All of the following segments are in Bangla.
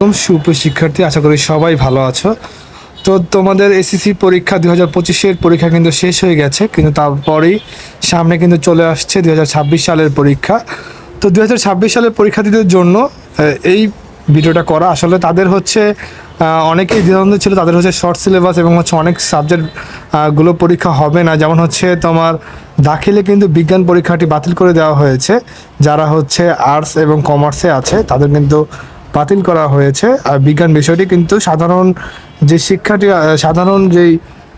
একদম সুপ শিক্ষার্থী আশা করি সবাই ভালো আছো। তো তোমাদের এসএসসি পরীক্ষা দুই হাজার পঁচিশের পরীক্ষা কিন্তু শেষ হয়ে গেছে, কিন্তু তারপরেই সামনে কিন্তু চলে আসছে দুই হাজার ছাব্বিশ সালের পরীক্ষা। তো দুই হাজার ছাব্বিশ সালের পরীক্ষার্থীদের জন্য এই ভিডিওটা করা। আসলে তাদের হচ্ছে অনেকেই দ্বিধাদ্বন্দ্ব ছিল, তাদের হচ্ছে শর্ট সিলেবাস এবং হচ্ছে অনেক সাবজেক্টগুলো পরীক্ষা হবে না। যেমন হচ্ছে তোমার দাখিলে কিন্তু বিজ্ঞান পরীক্ষাটি বাতিল করে দেওয়া হয়েছে। যারা হচ্ছে আর্টস এবং কমার্সে আছে, তাদের কিন্তু বাতিল করা হয়েছে। আর বিজ্ঞান বিষয়টি কিন্তু সাধারণ যে শিক্ষার্থী সাধারণ যেই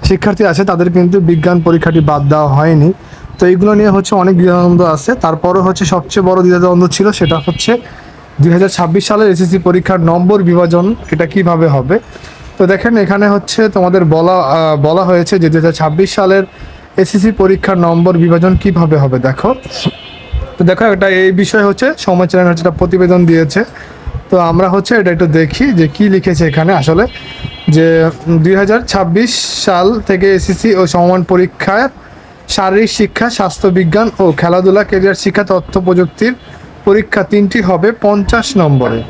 শিক্ষার্থী আছে, তাদের কিন্তু বিজ্ঞান পরীক্ষাটি বাদ দেওয়া হয়নি। তো এইগুলো নিয়ে হচ্ছে অনেক দ্বিধাদ্বন্দ্ব আছে। তারপরে হচ্ছে সবচেয়ে বড় দ্বিধাদ্বন্দ্ব ছিল সেটা হচ্ছে দু হাজার ছাব্বিশ সালের এসএসসি পরীক্ষার নম্বর বিভাজন, এটা কীভাবে হবে? তো দেখেন, এখানে হচ্ছে তোমাদের বলা বলা হয়েছে যে দুই হাজার ছাব্বিশ সালের এসএসসি পরীক্ষার নম্বর বিভাজন কীভাবে হবে, দেখো। তো দেখো, এটা এই বিষয়ে হচ্ছে সময় চ্যানেল হচ্ছে একটা প্রতিবেদন দিয়েছে। তো আমরা হচ্ছে এটা একটু দেখি যে কি লিখেছে এখানে আসলে, যে দুই হাজার ছাব্বিশ সাল থেকে এসএসসি ও সমমান পরীক্ষার শারীরিক শিক্ষা স্বাস্থ্যবিজ্ঞান ও খেলাধুলা কেরিয়ার শিক্ষা, তথ্য প্রযুক্তির পরীক্ষা তিনটি হবে পঞ্চাশ নম্বরে।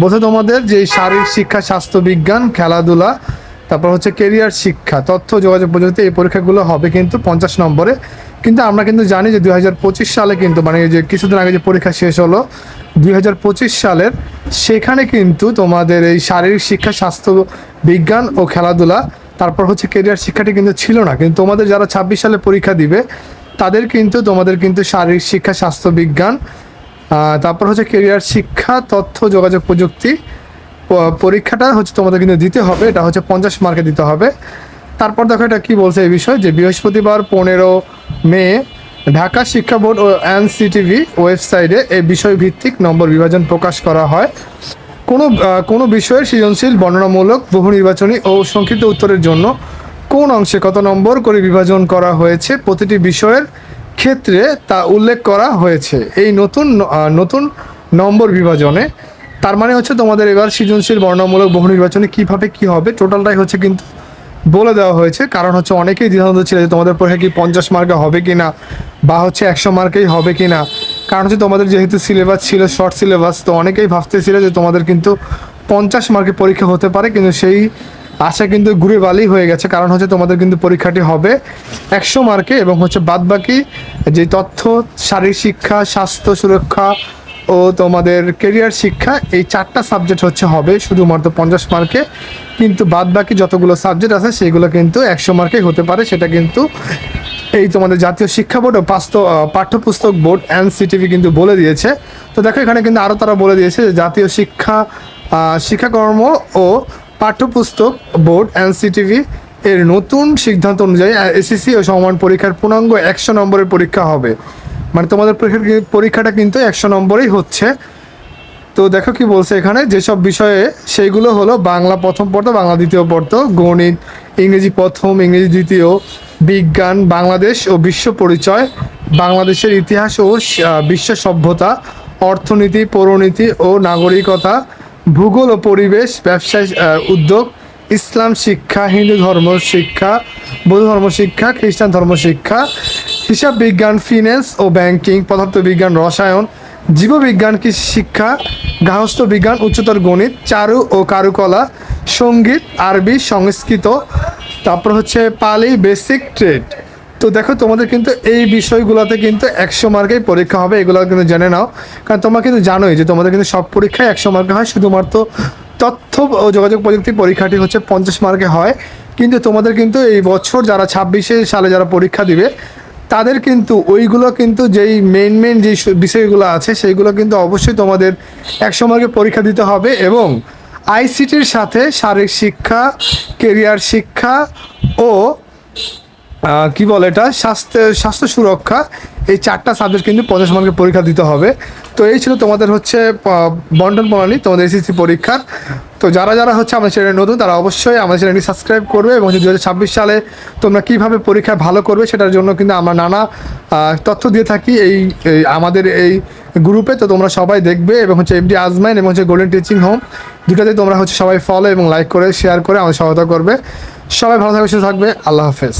বোধ তোমাদের যে শারীরিক শিক্ষা স্বাস্থ্যবিজ্ঞান খেলাধুলা, তারপর হচ্ছে কেরিয়ার শিক্ষা, তথ্য, যোগাযোগ প্রযুক্তি এই পরীক্ষাগুলো হবে কিন্তু পঞ্চাশ নম্বরে। কিন্তু আমরা কিন্তু জানি যে দুই হাজার পঁচিশ সালে কিন্তু মানে যে কিছুদিন আগে যে পরীক্ষা শেষ হলো দুই হাজার পঁচিশ সালের, সেখানে কিন্তু তোমাদের এই শারীরিক শিক্ষা, স্বাস্থ্য, বিজ্ঞান ও খেলাধুলা, তারপর হচ্ছে কেরিয়ার শিক্ষাটি কিন্তু ছিল না। কিন্তু তোমাদের যারা ছাব্বিশ সালে পরীক্ষা দিবে, তাদের কিন্তু, তোমাদের কিন্তু শারীরিক শিক্ষা, স্বাস্থ্য, বিজ্ঞান তারপর হচ্ছে কেরিয়ার শিক্ষা, তথ্য, যোগাযোগ প্রযুক্তি পরীক্ষাটা হচ্ছে তোমাদের কিন্তু দিতে হবে। এটা হচ্ছে পঞ্চাশ মার্কে দিতে হবে। তারপর দেখো এটা কি বলছে এই বিষয়ে যে বৃহস্পতিবার পনেরো মে ঢাকা শিক্ষা বোর্ড ও এনসিটিভি ওয়েবসাইটে এই বিষয় ভিত্তিক নম্বর বিভাজন প্রকাশ করা হয়। কোনো কোনো বিষয়ের সৃজনশীল, বর্ণনামূলক, বহু নির্বাচনী ও সংক্ষিপ্ত উত্তরের জন্য কোন অংশে কত নম্বর করে বিভাজন করা হয়েছে, প্রতিটি বিষয়ের ক্ষেত্রে তা উল্লেখ করা হয়েছে। এই নতুন নতুন নম্বর বিভাজনে তার মানে হচ্ছে তোমাদের এবার সৃজনশীল, বর্ণনামূলক, বহু নির্বাচনে কীভাবে কী হবে, টোটালটাই হচ্ছে কিন্তু বলে দেওয়া হয়েছে। কারণ হচ্ছে অনেকেই দ্বিধাদ্বন্দ্ব ছিল যে তোমাদের পরীক্ষা কি পঞ্চাশ মার্কে হবে কি না বা হচ্ছে একশো মার্কেই হবে কি না কারণ হচ্ছে তোমাদের যেহেতু সিলেবাস ছিল শর্ট সিলেবাস তো অনেকেই ভাবতেছিল যে তোমাদের কিন্তু পঞ্চাশ মার্কে পরীক্ষা হতে পারে, কিন্তু সেই আশা কিন্তু ঘুরে বালি হয়ে গেছে। কারণ হচ্ছে তোমাদের কিন্তু পরীক্ষাটি হবে একশো মার্কে এবং হচ্ছে বাদবাকি যে তথ্য, শারীরিক শিক্ষা, স্বাস্থ্য সুরক্ষা ও তোমাদের কেরিয়ার শিক্ষা, এই চারটা সাবজেক্ট হচ্ছে হবে, শুধুমাত্র পঞ্চাশ মার্কে কিন্তু বাদ বাকি যতগুলো সাবজেক্ট আছে, সেগুলো কিন্তু একশো মার্কে হতে পারে। সেটা কিন্তু এই তোমাদের জাতীয় শিক্ষা বোর্ড ও পাস্ত পাঠ্যপুস্তক বোর্ড এনসিটিভি কিন্তু বলে দিয়েছে। তো দেখো, এখানে কিন্তু আরও তারা বলে দিয়েছে যে জাতীয় শিক্ষা শিক্ষাকর্ম ও পাঠ্যপুস্তক বোর্ড এনসিটিভি এর নতুন সিদ্ধান্ত অনুযায়ী এসএসসি ও সমান পরীক্ষার পূর্ণাঙ্গ একশো নম্বরের পরীক্ষা হবে। মানে তোমাদের পরীক্ষাটা কিন্তু একশো নম্বরেই হচ্ছে। তো দেখো কি বলছে এখানে, যেসব বিষয়ে সেইগুলো হলো বাংলা প্রথম পর্ত, বাংলা দ্বিতীয় পর্ত, গণিত, ইংরেজি প্রথম, ইংরেজি দ্বিতীয়, বিজ্ঞান, বাংলাদেশ ও বিশ্ব পরিচয়, বাংলাদেশের ইতিহাস ও বিশ্ব সভ্যতা, অর্থনীতি, পৌরনীতি ও নাগরিকতা, ভূগোল ও পরিবেশ, ব্যবসায় উদ্যোগ, ইসলাম শিক্ষা, হিন্দু ধর্ম শিক্ষা, বৌদ্ধ ধর্ম শিক্ষা, খ্রিস্টান ধর্ম শিক্ষা হিসাব বিজ্ঞান ফিন্যান্স ও ব্যাংকিং পদার্থবিজ্ঞান, রসায়ন, জীববিজ্ঞান, কৃষি শিক্ষা গার্হস্থ্য বিজ্ঞান, উচ্চতর গণিত, চারু ও কারুকলা, সংগীত, আরবি, সংস্কৃত, তারপর হচ্ছে পালি বেসিক ট্রেড তো দেখো, তোমাদের কিন্তু এই বিষয়গুলোতে কিন্তু একশো মার্কেই পরীক্ষা হবে, এগুলো কিন্তু জেনে নাও। কারণ তোমরা কিন্তু জানোই যে তোমাদের কিন্তু সব পরীক্ষায় একশো মার্কে হয়, শুধুমাত্র তথ্য ও যোগাযোগ প্রযুক্তি পরীক্ষাটি হচ্ছে পঞ্চাশ মার্কে হয়। কিন্তু তোমাদের কিন্তু এই বছর যারা ছাব্বিশে সালে যারা পরীক্ষা দিবে তাদের কিন্তু ওইগুলো কিন্তু যেই মেন মেন যে বিষয়গুলো আছে, সেইগুলো কিন্তু অবশ্যই তোমাদের একশো সময়কে পরীক্ষা দিতে হবে এবং আইসিটির সাথে শারীরিক শিক্ষা কেরিয়ার শিক্ষা ও কি বলে এটা? স্বাস্থ্য স্বাস্থ্য সুরক্ষা, এই চারটা সাবজেক্ট কিন্তু পঞ্চাশ মার্কের পরীক্ষা দিতে হবে। তো এই ছিল তোমাদের হচ্ছে বন্টন প্রণালী, তোমাদের এসএসসি পরীক্ষার। তো যারা যারা হচ্ছে আমাদের চ্যানেল নতুন, তারা অবশ্যই আমাদের চ্যানেলটি সাবস্ক্রাইব করবে এবং দু হাজার ছাব্বিশ সালে তোমরা কীভাবে পরীক্ষায় ভালো করবে সেটার জন্য কিন্তু আমরা নানা তথ্য দিয়ে থাকি এই আমাদের এই গ্রুপে। তো তোমরা সবাই দেখবে এবং হচ্ছে এমডি আজমাইন এবং হচ্ছে গোল্ডেন টিচিং হোম দুটাতে তোমরা হচ্ছে সবাই ফলো এবং লাইক করে শেয়ার করে আমাদের সহায়তা করবে। সবাই ভালো থাকবে, সুস্থ থাকবে। আল্লাহ হাফেজ।